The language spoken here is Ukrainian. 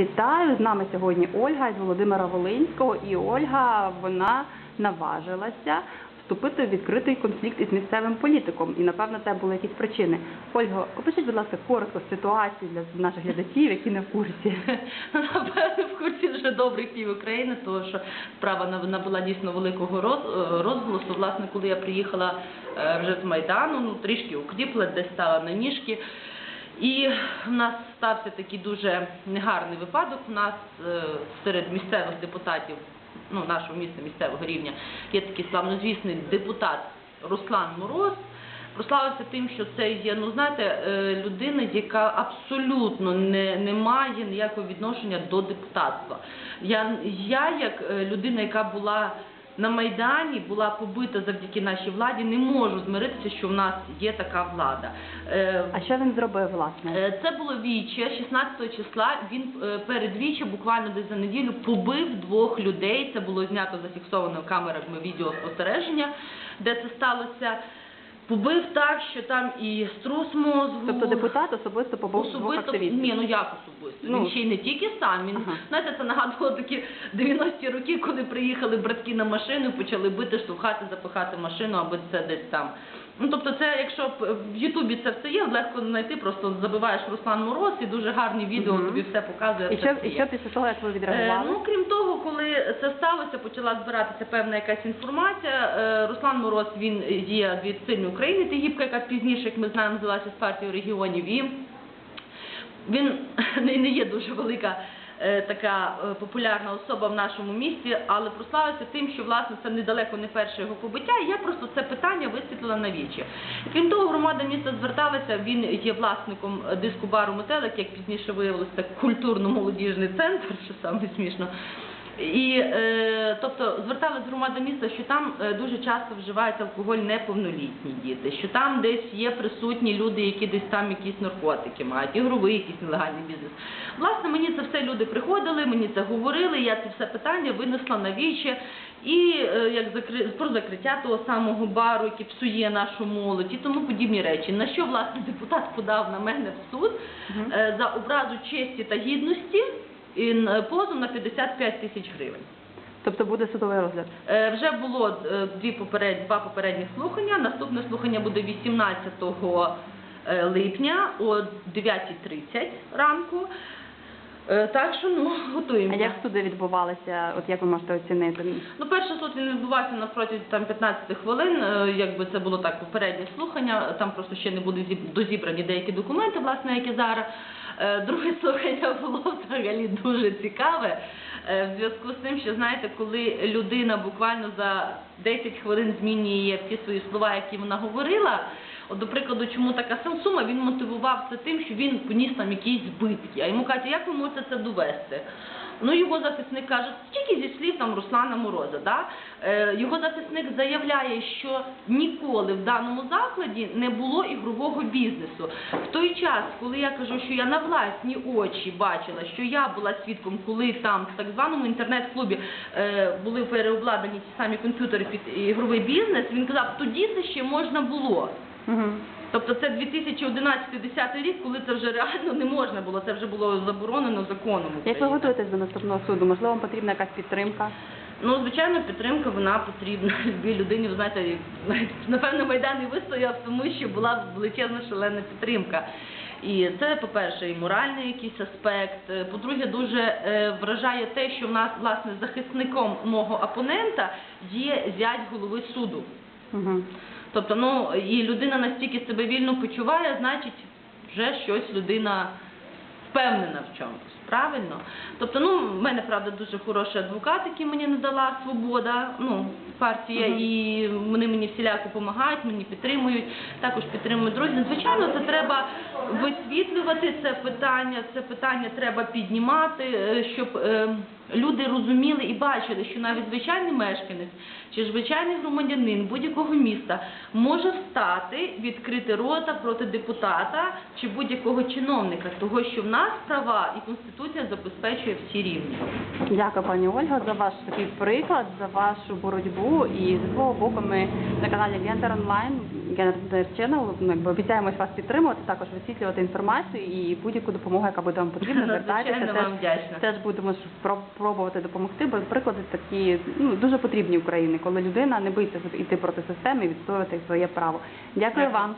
Вітаю з нами сьогодні Ольга з Володимира Волинського. І Ольга вона наважилася вступити в відкритий конфлікт із місцевим політиком. І напевно це були якісь причини. Ольга, опишіть, будь ласка, коротко ситуацію для наших глядачів, які не в курсі. Напевно, в курсі вже добрих пів України, тому що справа набула дійсно великого роз- розголосу. Власне, коли я приїхала е, вже з Майдану, ну трішки укріпла, десь стала на ніжки. І в нас стався такий дуже негарний випадок. У нас е, серед місцевих депутатів, ну нашого міста місцевого рівня, є такий славнозвісний депутат Руслан Мороз. Прославився тим, що це є, ну знаєте, е, людина, яка абсолютно не, не має ніякого відношення до депутатства. Я, я як е, людина, яка була на Майдані, була побита завдяки нашій владі, не можу змиритися, що в нас є така влада. Е, А що він зробив, власне? Е, Це було віче 16 числа. Він е, перед віче, буквально десь за неділю, побив двох людей. Це було знято зафіксовано камерами відеоспостереження, де це сталося. Побив так, що там і струс мозгу. Тобто депутат особисто побив двох Особисто, активістів. ні, ну як особисто? Ну. Він ще й не тільки сам. Він Ага. знаєте, це нагадувало такі 90-ті роки, коли приїхали братки на машину, і почали бити, штовхати, запихати машину, аби це десь там. Ну тобто, це якщо в Ютубі це все є, легко знайти, просто забиваєш Руслан Мороз і дуже гарні відео Мгм. тобі все показує. І це що, все і є. що після того, як ви Е, відреагували? Ну, крім того, коли це сталося, почала збиратися певна якась інформація. Е, Руслан Мороз він є від сильної України, Тигіпка, яка пізніше, як ми знаємо, називалася з партією регіонів. І він не не є дуже велика така е, популярна особа в нашому місті, але прославився тим, що власне це недалеко не перше його побиття. І я просто це питання висвітлила на вічі. Крім того, громада міста зверталася. Він є власником е, диску бару Метелик, як пізніше виявилося, культурно-молодіжний центр, що саме смішно. І е, тобто зверталась громада міста, що там е, дуже часто вживають алкоголь неповнолітні діти, що там десь є присутні люди, які десь там якісь наркотики мають, ігровий якийсь нелегальний бізнес. Власне, мені це все люди приходили, мені це говорили. Я це все питання винесла на віче. І е, як закри... про закриття того самого бару, який псує нашу молодь, і тому подібні речі. На що власне депутат подав на мене в суд е, за образу честі та гідності і позов на 55 тисяч гривень. Тобто буде судовий розгляд. Е, Вже було е, дві поперед, два попередні слухання. Наступне слухання буде 18 е, липня о 9.30 ранку. Е, Так що ну А готуємося. як суди відбувалися? От як ви можете оцінити? Ну, перший суд він відбувався на протязі там 15 хвилин. е, Якби це було так попереднє слухання. Там просто ще не були зіб- дозібрані деякі документи, власне, які зараз. Е, Друге слухання було взагалі дуже цікаве. е, В зв'язку з тим, що знаєте, коли людина буквально за 10 хвилин змінює всі свої слова, які вона говорила. От, до прикладу, чому така сума, він мотивував це тим, що він поніс там якісь збитки. А йому кажуть, як ви можете це довести? Ну, його захисник каже, тільки зі слів там Руслана Мороза. Да? Е, його захисник заявляє, що ніколи в даному закладі не було ігрового бізнесу. В той час, коли я кажу, що я на власні очі бачила, що я була свідком, коли там в так званому інтернет-клубі е, були переобладнані ті самі комп'ютери під ігровий бізнес, він казав, тоді це ще можна було. Угу. Тобто це 2011-2010 рік, коли це вже реально не можна було, це вже було заборонено законом. Як ви України. готуєтесь до наступного суду? Можливо, вам потрібна якась підтримка? Ну, звичайно, підтримка вона потрібна любій людині. Ви знаєте, напевно, Майдан і вистояв, тому що була величезна шалена підтримка. І це, по-перше, і моральний якийсь аспект. По-друге, дуже е, вражає те, що в нас, власне, захисником мого опонента є зять голови суду. Угу. Тобто, ну і людина настільки себе вільно почуває, значить, вже щось людина впевнена в чомусь. Правильно? Тобто, ну, в мене, правда, дуже хороший адвокат, який мені надала свобода, ну, партія, Мгм. і вони мені всіляко допомагають, мені підтримують, також підтримують друзі. Звичайно, це треба висвітлювати це питання, це питання треба піднімати, е, щоб е, люди розуміли і бачили, що навіть звичайний мешканець чи звичайний громадянин будь-якого міста може встати, відкрити рота проти депутата чи будь-якого чиновника, того що в нас права і конституція Конституція забезпечує всі рівні. Дякую, пані Ольга, за ваш такий приклад, за вашу боротьбу. І з свого боку ми на каналі Гендер Онлайн, Гендер Channel, ну, якби обіцяємось вас підтримувати, також висвітлювати інформацію і будь-яку допомогу, яка буде вам потрібна, звертайтеся. Надзвичайно Теж, вам вдячна. теж будемо ж спро- пробувати допомогти, бо приклади такі ну дуже потрібні Україні, коли людина не боїться йти проти системи і відстоювати своє право. Дякую Дякую. вам.